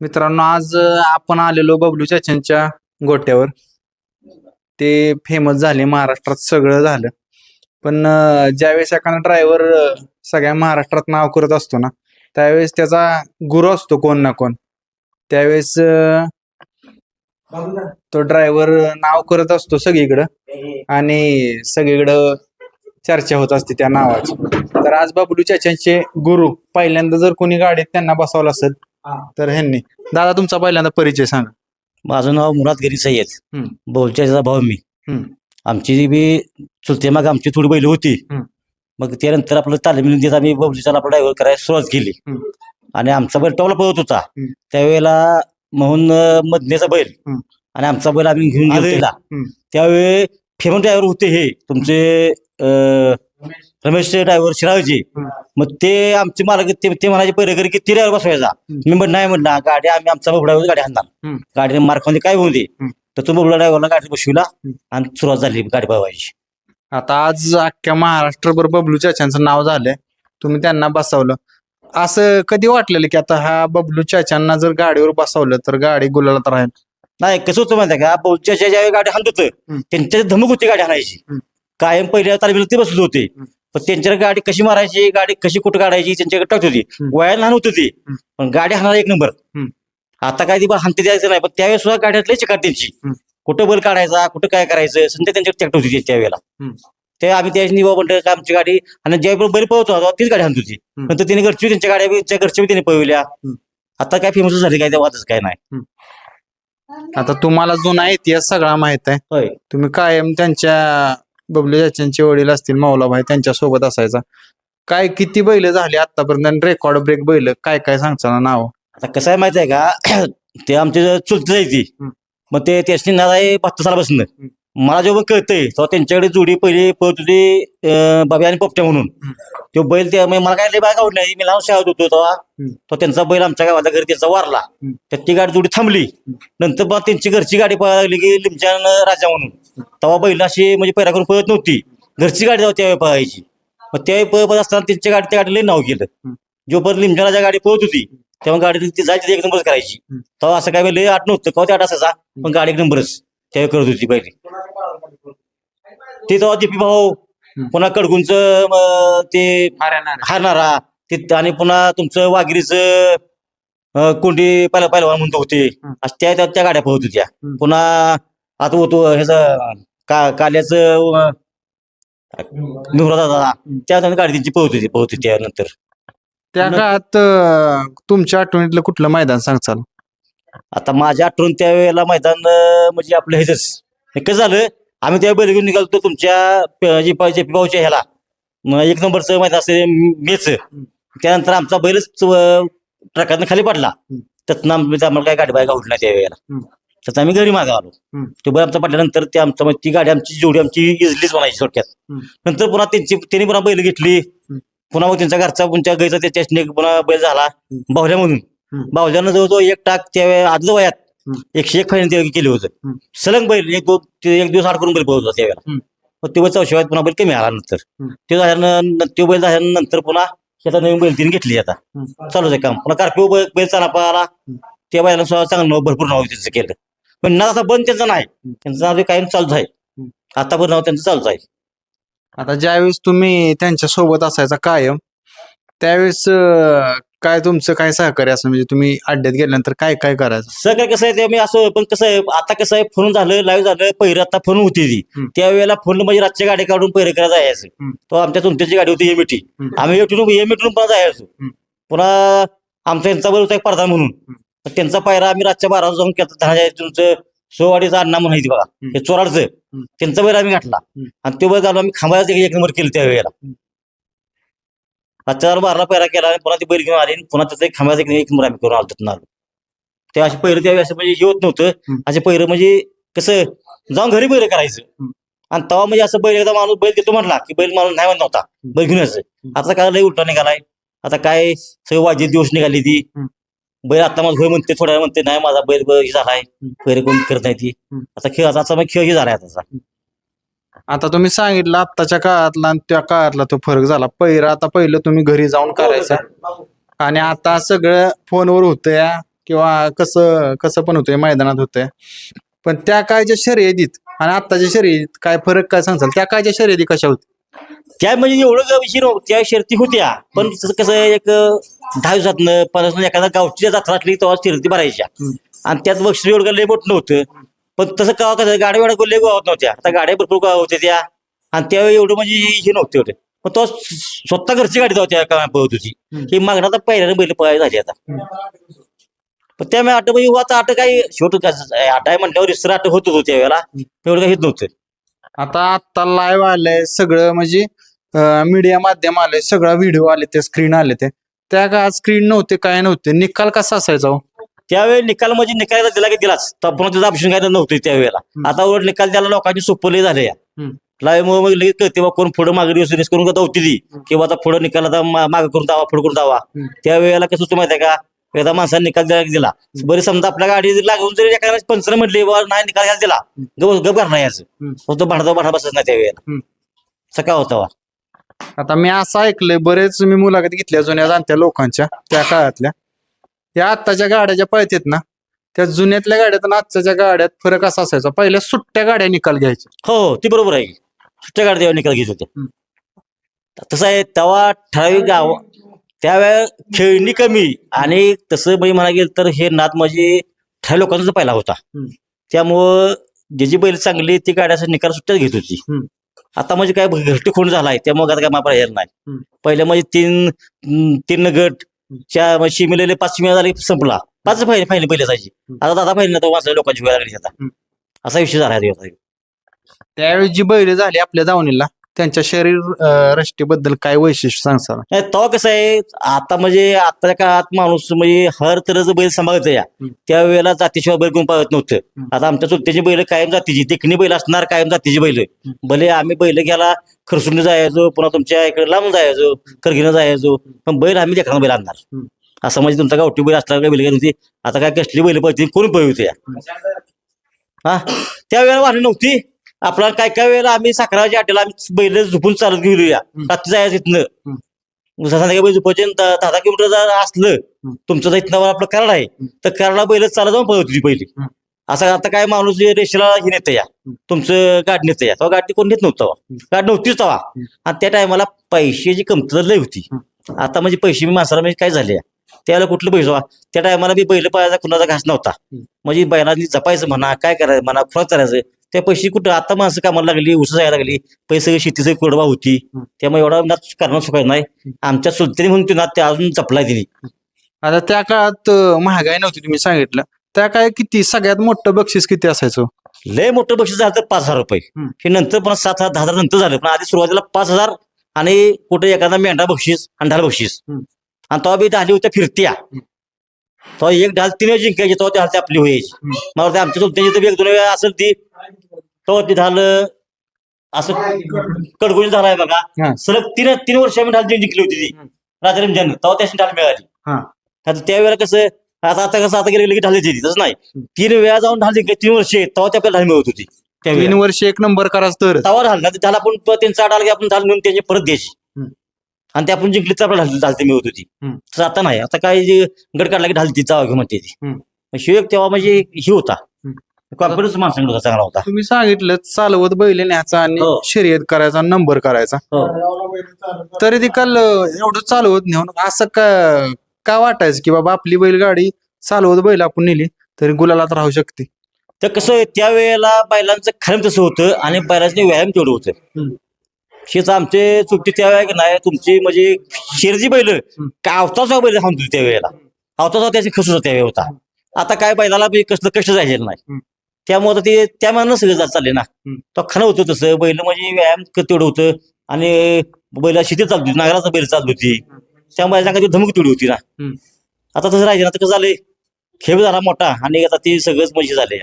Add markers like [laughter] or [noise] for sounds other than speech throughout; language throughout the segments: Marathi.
मित्रांनो आज आपण आलेलो बबलू चाचांच्या गोट्यावर. ते फेमस झाले महाराष्ट्रात सगळं झालं. पण ज्यावेळेस एखादा ड्रायव्हर सगळ्या महाराष्ट्रात नाव करत असतो ना त्यावेळेस त्याचा गुरु असतो कोण ना कोण. त्यावेळेस तो ड्रायव्हर नाव करत असतो सगळीकडं. आणि सगळीकडं चर्चा होत असते त्या नावाची. तर आज बबलू चाचांचे गुरु पहिल्यांदा जर कोणी गाडीत त्यांना बसवलं असेल तर ह्यांनी दादा तुमचा पहिल्यांदा परिचय सांगा माझं नाव मुराद गरी सय्यद हम्म. बहुच्याचा भाऊ मी हम्म. आमची बी चुलते मग आमची थोडी बैल होती हम्म. मग त्यानंतर आपलं तालीम देत आम्ही बबलीचा आपला ड्रायव्हर करायला सुरुवात केली हम्म. आणि आमचा बैल टॉपला पळत होता हम्म. त्यावेळेला म्हणून मधनेचा बैल हम्म. आणि आमचा बैल आम्ही घेऊन अरे. गेला हम्म. त्यावेळी फेमस ड्रायव्हर होते हे तुमचे अं, रमेश ड्रायव्हर शिरावजी. मग ते आमचे मालक ते ते म्हणायचे पहिले घरी किती ड्रायव्हर बसवायचा. मी म्हणलं नाही म्हणलं गाडी आम्ही आमचा बबडा गाडी आणणार हम्म. गाडीने मार्कमध्ये काय होऊ दे. तर तो बबडा ड्रायव्हरला गाडी बसविला. आणि सुरुवात झाली गाडी पळवायची आता आज अख्ख्या महाराष्ट्रभर बबलू चाचांचं नाव झालंय तुम्ही त्यांना बसवलं असं कधी वाटलेलं की आता हा बबलू चाचांना जर गाडीवर बसवलं तर गाडी गुलालात राहील नाही कसं होतं माहिती का बहुच्या ज्यावेळी गाडी हाणत होतं. त्यांच्या धमक होती गाडी हाणायची हम्म. कायम पहिल्या तालमीला ते बसत होते. पण त्यांच्याकडे गाडी कशी मारायची गाडी कशी कुठं काढायची त्यांच्याकडे टाकत होती. वयाला लहान होती ती हम्म. पण गाडी हाणार एक नंबर. आता काय ती बा हाणते द्यायचं नाही पण त्यावेळेस सुद्धा गाड्यात लई चिकाट त्यांची. कुठं बल काढायचा कुठं काय करायचं संध्या त्यांच्याकडे चॅक्ट होती त्यावेळेला. ते आम्ही त्याची निवा म्हणतो का आमची गाडी? आणि ज्यावेळी बैल पळत होता तीच गाडी हाणत होती. नंतर तिने घरची त्यांच्या गाड्या बी- त्या घरच्या बी त्याने पळविल्या. आता काय फेमस झाली काय तेव्हा काय नाही. आता तुम्हाला जुना इतिहास सगळा माहीत आहे. होय. तुम्ही कायम त्यांच्या बबलू चाचांचे वडील असतील माऊलाभाई त्यांच्यासोबत असायचा. काय किती बैल झाली आतापर्यंत रेकॉर्ड ब्रेक बैल काय काय सांगचा नाव? आता कसं आहे माहिती आहे का? [clears throat] ते आमचे चुलत जायची. मग ते त्याची आहे बहात्तर सालापासून. मला जेव्हा कळतंय तेव्हा त्यांच्याकडे जोडी पहिली पळत होती अं, बाबी आणि पोपट्या म्हणून. तो बैल त्या म्हणजे मला काय लय बाय नाही. मी लहान शाळेत होतो तेव्हा. तो त्यांचा बैल आमच्या गावाला घरी त्यांचा वारला. तर ती गाडी जोडी थांबली. नंतर मग त्यांची घरची गाडी पळायला लागली की लिमच्यान राजा म्हणून. तेव्हा बैल अशी म्हणजे पैरा करून पळत नव्हती. घरची गाडी तेव्हा त्यावेळी पळायची. मग त्यावेळी पळत पळत असताना त्यांच्या गाडी त्या गाडीला नाव केलं. जोपर्यंत लिमच्या राजा गाडी पळत होती तेव्हा गाडी ती जायची एक नंबरच करायची. तेव्हा असं काय लय आठ नव्हतं. केव्हा ते आठ असायचा? पण गाडी एक नंबरच. त्यावेळी करत होती पहिली. ते तेव्हा दीपी भाऊ पुन्हा कडगुंच ते हारणारा. ते आणि पुन्हा तुमचं वाघिरीचं कोंडी पहिला पहिलवान म्हणतो होते. त्या त्या- गाड्या पळत होत्या. पुन्हा आता होतो ह्याचं का काल्याचं दादा. त्या गाडी त्यांची पळत होती पळत होती त्यानंतर त्या काळात तुमच्या आठवणीतलं कुठलं मैदान सांगचाल आता माझ्या आठवण त्यावेळेला मैदान म्हणजे आपलं ह्याच कसं झालं आम्ही त्या बैल घेऊन निघालो तुमच्या प- जे पा- जे भाऊच्या ह्याला मग एक नंबरचं मैदान असते मेच त्यानंतर आमचा बैलच ट्रकातनं खाली पडला. त्यातनं आम्ही आम्हाला काय गाडी बाय गावली नाही त्यावेळेला. त्यात आम्ही घरी मागे आलो. तो बैल आमचा पडल्यानंतर ते आमचा ती गाडी आमची जोडी आमची इजलीच म्हणायची थोडक्यात. नंतर पुन्हा त्यांची त्यांनी पुन्हा बैल घेतली पुन्हा मग त्यांचा घरचा तुमच्या गायचा त्याच्या पुन्हा बैल झाला बाहुल्यामधून हम्म. बाहुल्यानं जवळजवळ एक टाक त्या आदलं वयात. एकशे एक फायनल केलं हम्म. होतं सलंग बैल एक दोन ते एक दिवस आड करून बैल पळत होता त्यावेळेला. मग ते बैल पुन्हा बैल कमी आला नंतर. ते झाल्यानं ते बैल झाल्यानंतर पुन्हा त्याचा नवीन बैल तिने घेतली आता. चालूच आहे काम. पुन्हा कार्पिओ बैल बैल चाला पळाला. त्या सुद्धा चांगलं नाव भरपूर नाव त्यांचं केलं. पण नाव आता बंद त्यांचं नाही. त्यांचं नाव ते कायम चालूच आहे. आता पण नाव त्यांचं चालूच आहे. आता ज्यावेळेस तुम्ही त्यांच्यासोबत असायचा कायम त्यावेळेस काय तुमचं काय सहकार्य असं? म्हणजे तुम्ही अड्ड्यात गेल्यानंतर काय काय करायचं? सगळं कसं आहे ते मी असं पण कसं आहे आता कसं आहे फोन झालं लाईव्ह झालं पहिरं आता फोन होती ती. हम्म. त्यावेळेला फोन म्हणजे रातच्या गाडी काढून पहिरे करायला जायचं. हम्म. तो आमच्या तुमच्याची गाडी होती एमईटी हम्म. आम्ही एमईटून एमईटून पण जायचो. हम्म. पुन्हा आमचा यांचा बरोबर एक पडदा म्हणून. तर त्यांचा पायरा आम्ही रातच्या बारा वाजता जाऊन केला दहा तुमचं सोवाडीचा अण्णा म्हणून आहे ती बघा. हे चोराडचं. त्यांचा बैल आम्ही घातला. हम्म. आणि तो बैल घालून आम्ही खांबायचं एक नंबर केलं त्यावेळेला. रातच्या बारा पायरा केला आणि पुन्हा ती बैल घेऊन आली आणि पुन्हा त्याचं एक खांबायचं एक नंबर आम्ही करून आलो तिथून आलो. ते असे पहिरं त्यावेळी असं म्हणजे होत नव्हतं. असे पहिरं म्हणजे कसं जाऊन घरी बैल करायचं. आणि तेव्हा म्हणजे असं बैल एकदा माणूस बैल देतो म्हटला की बैल माणूस नाही म्हणत नव्हता. बैल घेऊन यायचं. आता काय लय उलटा निघालाय. आता काय सगळं वाजी दिवस निघाली ती. बैल आता माझं होय म्हणते थोड्या म्हणते नाही माझा बैल झालाय. पहिरे कोण करत नाही ती. आता खेळ आता खेळ हे झालाय आता आता तुम्ही सांगितलं आत्ताच्या काळातला आणि त्या काळातला तो फरक झाला. पहिला आता पहिलं तुम्ही घरी जाऊन करायचा. आणि आता सगळं फोनवर होतं या किंवा कसं कसं पण होतंय मैदानात होतंय. पण त्या काळच्या शर्यतीत आणि आत्ताच्या शर्यतीत काय फरक काय सांगचाल त्या काळच्या शर्यती कशा होत्या? त्या म्हणजे एवढं ग- विषय नव्हतं. त्या शर्ती होत्या. पण कसं एक दहा दिवसातनं पंधरा एखादा गावची जत्रा असली तेव्हा शर्ती भरायच्या. आणि त्यात बक्षीस एवढं लय मोठं नव्हतं. पण तसं का कसं गाड्या वेळा लय गावात नव्हत्या. आता गाड्या भरपूर गावात होत्या त्या. आणि त्यावेळी एवढं म्हणजे हे नव्हतं एवढं पण तो स्वतः घरची गाडी जाऊ त्या पळत होती ही मागणं आता पहिल्याने बैल पळायला झाली आता. पण त्यामुळे आठ म्हणजे आता आठ काही शेवट आठ आहे म्हटल्यावर रिस्तर आठ होत होतो त्यावेळेला एवढं काही हेच नव्हतं. आता आत्ता लाईव्ह आलंय सगळं म्हणजे मीडिया माध्यम आलंय सगळं व्हिडिओ आले ते स्क्रीन आले ते. त्या काळात स्क्रीन नव्हते काय नव्हते. निकाल कसा असायचा हो? त्यावेळी निकाल म्हणजे निकाल दिला की दिलाच. त्याचं ऑप्शन काय नव्हतं त्यावेळेला. आता उलट निकाल द्यायला लोकांची सोपले झाले. लाईव्ह मग लगेच कळते बा कोण पुढे मागे रिस करून का होती ती. किंवा आता पुढे निकाल आता मागे करून दावा पुढे करून दावा. त्यावेळेला कसं होतं माहिती का? एकदा माणसाने निकाल दिला. की दिला बरे समजा आपल्या गाडी लागून जरी एखाद्या पंचर म्हटले बा नाही निकाल घ्यायला दिला. गप गप करणार याचं. फक्त भांडता भांडा बसत नाही त्यावेळेला. सकाळ होता वा आता मी असं ऐकलंय बरेच मी मुलाखती घेतल्या जुन्या जाणत्या लोकांच्या त्या काळातल्या. या आत्ताच्या गाड्या ज्या पळतात ना त्या जुन्यातल्या गाड्यात आणि आजच्या गाड्यात फरक असा असायचा पहिल्या सुट्ट्या गाड्या निकाल घ्यायच्या हो हो ती बरोबर आहे सुट्ट्या गाडी तेव्हा निकाल घेत होते. तसं आहे तेव्हा ठराविक गाव त्यावेळेला खेळणी कमी आणि तसं म्हणजे म्हणा गेलं तर हे नाद म्हणजे ठराविक लोकांचा पहिला होता हम्म. त्यामुळं ज्याची बैल चांगली ती गाड्याचा निकाल सुट्ट्याच घेत होती हम्म. आता म्हणजे काय घरटी खूण झालाय त्यामुळे आता काय मापा येणार नाही. पहिले म्हणजे तीन तीन गट चार शिमिलेले पाच शिमिला झाले संपला पाच फायले फायले पहिले जायची आता दादा फायले ना तो माणसं लोकांची वेळ लागली आता. असा विषय झाला. त्यावेळी जी बैल झाली आपल्या दावणीला त्यांच्या शरीर रष्टीबद्दल काय वैशिष्ट्य सांगसाल? नाही तो कसं आहे आता म्हणजे आताच्या काळात माणूस म्हणजे हर तरच बैल सांभाळत या. त्यावेळेला जातीशिवाय बैल कोण पाळत नव्हतं. आता आमच्या चुलत्याची बैल कायम जातीची देखणी बैल असणार कायम जातीची बैल. भले आम्ही बैल घ्यायला खरसून जायचो पुन्हा तुमच्या इकडे लांबून जायचो करगीनं जायचो पण बैल आम्ही देखणार बैल आणणार. असं म्हणजे तुमचा गावठी बैल असणार काय बैल होती. आता काय कसली बैल पळते कोण पळवते या? हा? त्यावेळेला वाढली नव्हती. आपला काय काय वेळेला आम्ही साखराच्या आटेला आम्ही बैल झोपून चालत गेलोया. रात्री जायचं इथनं. संध्याकाळी बैल झोपायचे दहा दहा किलोमीटर जर असलं तुमचं जर इथनं आपलं कराड आहे तर कराडला बैल चालत जाऊन पळत होती पहिली. असं आता काय माणूस रेषेला हे नेतं या. तुमचं गाडी नेतं या. तेव्हा गाडी कोण नेत नव्हतं. गाडी नव्हतीच तेव्हा. आणि त्या टायमाला पैशाची कमतरता लय होती. आता म्हणजे पैसे मी माणसाला म्हणजे काय झाले त्यावेळेला कुठलं पैसे त्या टायमाला बी बैल पायाचा कुणाचा घास नव्हता. म्हणजे बैलांनी जपायचं म्हणा काय करायचं म्हणा फरक करायचं. त्या पैसे कुठं आता माणसं कामाला लागली उस जायला लागली पैसे शेतीचं कोडवा होती. त्यामुळे एवढा नाच करणं सुखायचं नाही. आमच्या सुलतीने म्हणून ती ते अजून जपलाय तिने. आता त्या काळात अं, महागाई नव्हती तुम्ही सांगितलं. त्या काय किती सगळ्यात मोठं बक्षीस किती असायचं? लय मोठं बक्षीस झालं तर पाच हजार रुपये. हम्म. हे नंतर पण सात हजार दहा हजार नंतर झालं. पण आधी सुरुवातीला पाच हजार आणि कुठे एखादा मेंढा बक्षीस आणि ढाल बक्षीस. हम्म. आणि तेव्हा बी ढाली होत्या फिरत्या. तेव्हा एक ढाल तीन जिंकायची तेव्हा ती ढाल आपली व्हायची. मला वाटतं आमच्या चुलत्याची तर एक दोन वेळा असेल ती तेव्हा ती ढाल असं कडगुजी झालाय. बघा. सलग तीन तीन वर्ष आम्ही ढाल जिंकली होती ती. राजा रमजान तेव्हा त्याची ढाल मिळाली. आता त्यावेळेला कसं आता आता कसं आता गेले की ढाल देते तसं नाही. तीन वेळा जाऊन ढाल जिंकली तीन वर्ष तेव्हा ते आपल्याला ढाल मिळत होती. तीन वर्ष एक नंबर करायचं तर तवा ढाल ना त्याला आपण त्यांचा ढाल की आपण ढाल नेऊन त्याची परत द्यायची. आणि ते आपण जिंकली तर आपल्याला ढाल ढालते मिळत होती. तसं आता नाही आता काय गड काढला की ढालती जावा घेऊन म्हणते ती. शिव एक तेव्हा म्हणजे ही होता. कॉन्फिडन्स माणसाकडे चांगला होता तुम्ही सांगितलं चालवत बैल न्यायचा आणि हो. शर्यत करायचा नंबर करायचा हो. तरी ती काल एवढं चालवत नेऊन असं का का वाटायचं की बाबा आपली बैलगाडी चालवत बैल आपण नेली तरी गुलालात राहू शकते तर कसं आहे, त्यावेळेला बैलांचं खरं तसं होतं आणि बैलांचे व्यायाम तेवढं होतं. शेत आमचे चुकती त्यावेळेला की नाही तुमची म्हणजे शेरची बैल काय अवताचा बैल होती त्यावेळेला अवताचा त्याची खसूच त्यावेळी होता आता काय बैलाला बी कसलं कष्ट जायचं नाही. त्यामुळे ते त्या मनानं सगळं जात चालले ना. तो खरं होतं तसं बैल म्हणजे व्यायाम तेवढं होतं. आणि बैला शेती चालत होती नागराचा बैल चालत होती. त्यामुळे सांगा धमक तेवढी होती ना. आता तसं राहिलं ना आता कसं झालंय खेळ झाला मोठा आणि आता ती सगळंच म्हणजे झाले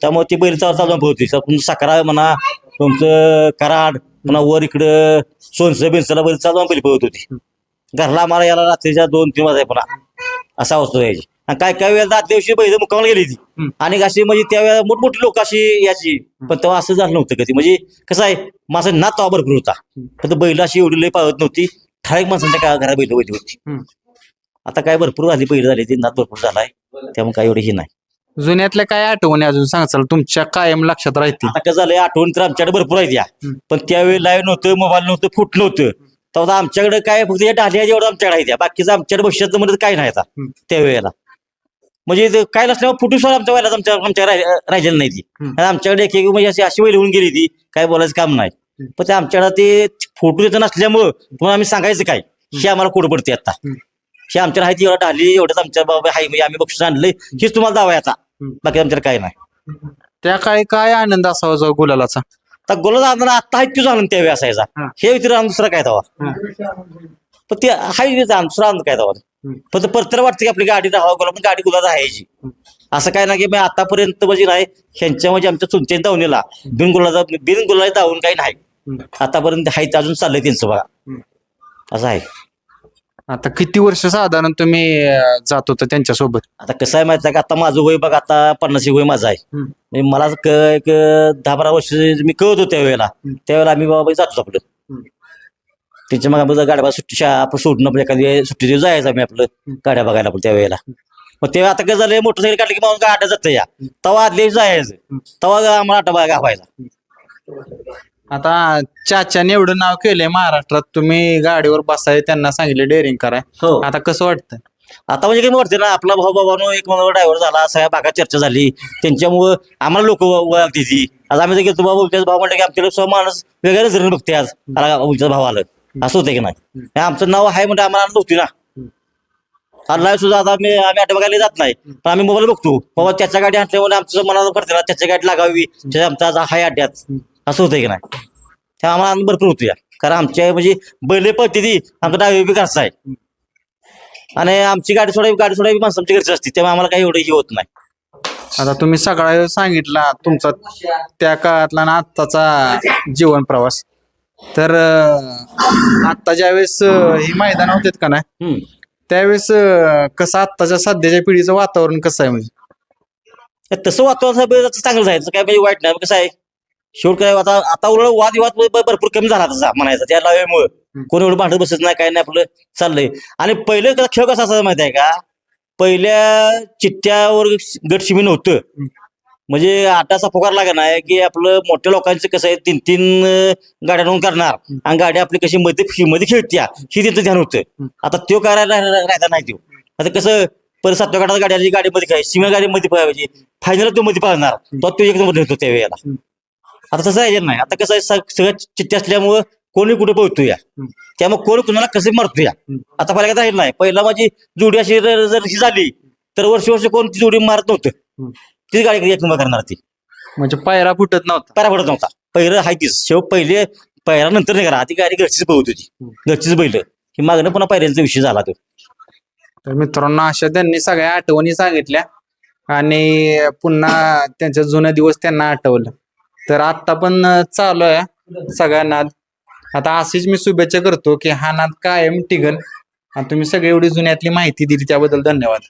त्यामुळे ती बैल चालू चालू होती. तुमचं साखरा म्हणा तुमचं कराड पुन्हा वर इकडं सोनसं बिनसला बैल चालू बैल पळत होती. घरला आम्हाला याला रात्रीच्या दोन तीन वाजाय पुन्हा. असा अवस्था यायची. आणि काय काय वेळेला दिवशी बैल मुक्कामाला गेली ती हम्म. आणि अशी म्हणजे त्यावेळेला मोठमोठी लोक अशी याची पण तेव्हा असं झालं नव्हतं कधी. म्हणजे कसं आहे माझा नात तेव्हा भरपूर होता. फक्त बैल अशी एवढी लई पाळत नव्हती. ठराविक माणसांच्या का घरा बैल बैल होती. हम्म. आता काय भरपूर झाली पहिली झाली. ती नाद भरपूर झालाय. त्यामुळे काही एवढी ही नाही. जुन्यातल्या काय आठवणी अजून सांगाल तुमच्या कायम लक्षात राहतील. आता कसं झालंय आठवण तर आमच्याकडे भरपूर आहेत या. हम्म. पण त्यावेळी लाईव्ह नव्हतं मोबाईल नव्हतं फुट नव्हतं. तेव्हा आमच्याकडे काय फक्त या डाल्या जेवढं आमच्याकडे आहेत या. बाकीचं आमच्याकडे भविष्यात मध्ये काय नाही आता. हम्म. त्यावेळेला म्हणजे ते काय नसल्यावर फुटू सुद्धा आमच्या वेळेला आमच्या आमच्या राहिलेलं नाही ती. हम्म. आणि आमच्याकडे एक एक म्हणजे अशी अशी वेळ होऊन गेली ती. काय बोलायचं काम नाही. पण ते आमच्याकडे ते फोटो देत नसल्यामुळं तुम्हाला आम्ही सांगायचं काय? हे आम्हाला कुठं पडते आता? हम्म. हे आमच्याकडे आहे ती एवढं ढाली एवढंच आमच्या बाबा आहे म्हणजे आम्ही बक्षीस आणलंय. हेच तुम्हाला दावा आहे आता. हम्म. बाकी आमच्याकडे काय नाही. त्या काळी काय आनंद असावा जो गुलालाचा? आता गोला दादा आता आहे तुझा आनंद त्यावेळी असायचा. हा. हे व्यतिरिक्त दुसरा काय तवा पण ते हाय दुसरा आनंद काय तवा फक्त परतर वाटतं की आपली गाडी राहावं गोला पण गाडी गुलाला आहे असं काय ना की मी आतापर्यंत म्हणजे नाही ह्यांच्या म्हणजे आमच्या चुलच्या दावणीला बिन गुलाचा बिन गुलाला दावून काही नाही. आतापर्यंत ते अजून चाललंय त्यांचं बघा. असं आहे. आता किती वर्ष साधारण तुम्ही जात होता त्यांच्यासोबत? आता कसं आहे माहिती आहे का? आता माझं वय बघा आता पन्नासी वय माझं आहे. म्हणजे मला एक दहा बारा वर्ष मी कळत होतो त्यावेळेला. त्यावेळेला आम्ही बाबा जातो आपलं. त्यांच्या मग आम्ही गाड्या सुट्टी शाळा आपण सोडून आपलं एखादी सुट्टी दिवस जायचं आम्ही आपलं. गाड्या बघायला आपण त्यावेळेला मग तेव्हा आता कसं झालं मोटरसायकल काढली की मग गाड्या जातं या. तवा आदल्या जायचं. तवा आम्हाला आटा बघा गावायचा आता चाच्याने एवढं नाव केलंय महाराष्ट्रात तुम्ही गाडीवर बसाय त्यांना सांगितले डेअरिंग कराय. हो. आता कसं वाटतं आता म्हणजे काही वाटते ना आपला भाऊ बाबानो एक ड्रायव्हर झाला सगळ्या भागात चर्चा झाली. त्यांच्यामुळं आम्हाला लोक ओळखते ती. आज आम्ही जर गेलो बाबा उलट्याचा भाव म्हणलं की आमच्याकडे स्व माणूस वेगळ्या नजरेने बघते आज. आला उलट्याचा भाव आलं. असं होतं की नाही? हे आमचं नाव आहे म्हणजे आम्हाला आनंद होती ना. अल्ला सुद्धा आता आम्ही आम्ही आठ बघायला जात नाही पण आम्ही मोबाईल बघतो. बाबा त्याच्या गाडी आणल्यामुळे आमचं मनाला पडते ना त्याच्या गाडी लागावी. त्याच्या आमचा आज हाय अड्ड्यात. असं होतं की नाही? त्या आम्हाला आनंद भरपूर होतो या कारण आमच्या म्हणजे बैले पळते ती. आमचा डावी बी घरचा आहे आणि आमची गाडी सोडावी गाडी सोडावी माणसं आमची घरची असते. त्यामुळे आम्हाला काही एवढं हे होत नाही. आता तुम्ही सगळा सांगितला. तुमचा त्या काळातला ना आत्ताचा जीवन प्रवास. तर अं, आत्ता ज्यावेळेस ही मैदान होते का नाही हम्म. त्यावेळेस अं, कसं आत्ताच्या सध्याच्या पिढीचं वातावरण कसं आहे म्हणजे? तर तसं वातावरण चांगलं जायचं काय म्हणजे वाईट नाही कसं आहे शेवट काय आता आता उलट वादविवाद भरपूर कमी झाला तसा म्हणायचा त्या लावेमुळे. कोणी एवढं भांडत बसत नाही काय नाही आपलं चाललंय. आणि पहिले कसा खेळ कसा असायचा माहिती आहे का? पहिल्या चिठ्ठ्यावर गट शिमी नव्हतं. म्हणजे आटाचा पुकार लागा नाही की आपलं मोठ्या लोकांचं कसं आहे तीन तीन गाड्या नेऊन करणार. आणि गाड्या आपली कशी मध्ये मध्ये खेळत्या ही त्यांचं ध्यान होतं. आता तो करायला राहायचा नाही तो. आता कसं परत सातव्या गाड्या गाड्याची गाडीमध्ये काय सिमेंट गाडीमध्ये पाहायची फायनल तो मध्ये पाहणार तो तो एक नंबर होतो त्यावेळेला आता तसं आहे नाही. आता कसं आहे सग- सगळं चिठ्ठी असल्यामुळं कोणी कुठे पोहतो या? त्यामुळे कोण कुणाला कसं मारतो या? आता पहिल्या काय राहील नाही. पहिला माझी जोडी अशी जर ही झाली तर वर्ष वर्ष कोण ती जोडी मारत नव्हतं. ती गाडी एक नंबर करणार ती. म्हणजे पायरा फुटत नव्हता. पायरा पडत नव्हता. पहिलं हाय तीच. शेव पहिले पायरा नंतर नाही करा ती गाडी घरचीच पळत होती घरचीच बैल. ही मागणं पुन्हा पायऱ्यांचा विषय झाला तो. तर मित्रांनो अशा त्यांनी सगळ्या आठवणी सांगितल्या आणि पुन्हा त्यांचे जुने दिवस त्यांना आठवलं. तर आता पण चालू आहे सगळा नाद. आता अशीच मी शुभेच्छा करतो की हा नाद कायम टिकल आणि तुम्ही सगळी एवढी जुन्यातली माहिती दिली त्याबद्दल धन्यवाद.